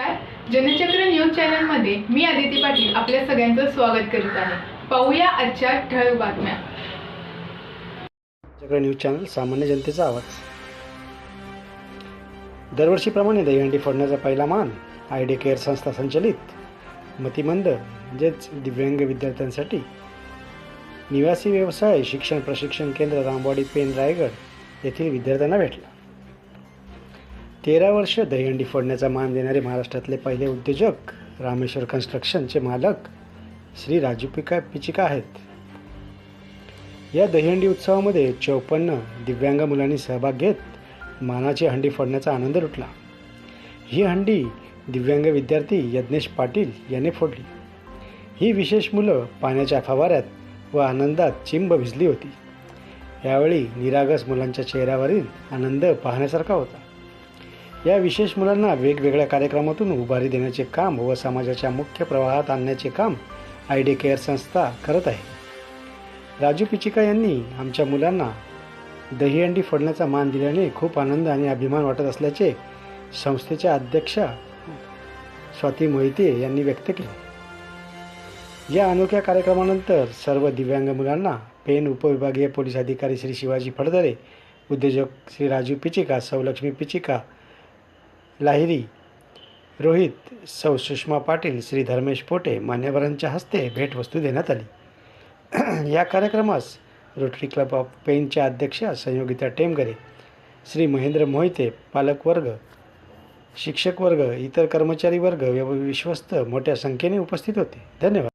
नमस्कार. जनचक्र न्यूज चॅनलमध्ये मी आदिती पाटील आपल्या सगळ्यांचं स्वागत करीत आहे. पाहूया आजच्या ठळक बातम्या. चक्र न्यूज चॅनल सामान्य जनतेचा आवाज. दरवर्षीप्रमाणे दहीहंडी फोडण्याचा पहिला मान आय डी केअर संस्था संचलित. मतिमंद म्हणजेच दिव्यांग विद्यार्थ्यांसाठी. निवासी व्यवसाय शिक्षण प्रशिक्षण केंद्र रामवाडी पेन रायगड येथील विद्यार्थ्यांना भेटला. तेरा वर्ष दहीहंडी फोडण्याचा मान देणारे महाराष्ट्रातले पहिले उद्योजक रामेश्वर कन्स्ट्रक्शनचे मालक श्री राजू पिका पिचिका आहेत. या दहीहंडी उत्सवामध्ये चौपन्न दिव्यांग मुलांनी सहभाग घेत मानाची हंडी फोडण्याचा आनंद लुटला. ही हंडी दिव्यांग विद्यार्थी यज्ञेश पाटील याने फोडली. ही विशेष मुलं पाण्याच्या फवाऱ्यात व आनंदात चिंब भिजली होती. यावेळी निरागस मुलांच्या चेहऱ्यावरील आनंद पाहण्यासारखा होता. या विशेष मुलांना वेगवेगळ्या कार्यक्रमातून उभारी देण्याचे काम व समाजाच्या मुख्य प्रवाहात आणण्याचे काम आय डी केअर संस्था करत आहे. राजू पिचिका यांनी आमच्या मुलांना दहीहंडी फोडण्याचा मान दिल्याने खूप आनंद आणि अभिमान वाटत असल्याचे संस्थेच्या अध्यक्षा स्वाती मोहिते यांनी व्यक्त केले. या अनोख्या कार्यक्रमानंतर सर्व दिव्यांग मुलांना पेन उपविभागीय पोलीस अधिकारी श्री शिवाजी फडदरे उद्योजक श्री राजू पिचिका सौलक्ष्मी पिचिका लाहिरी रोहित सौ सुषमा पाटील श्री धर्मेश पोटे मान्यवरांच्या हस्ते भेटवस्तू देण्यात आली. या कार्यक्रमास रोटरी क्लब ऑफ पेनच्या अध्यक्षा संयोगिता टेमगरे श्री महेंद्र मोहिते पालकवर्ग शिक्षक वर्ग इतर कर्मचारी वर्ग व विश्वस्त मोठ्या संख्येने उपस्थित होते. धन्यवाद.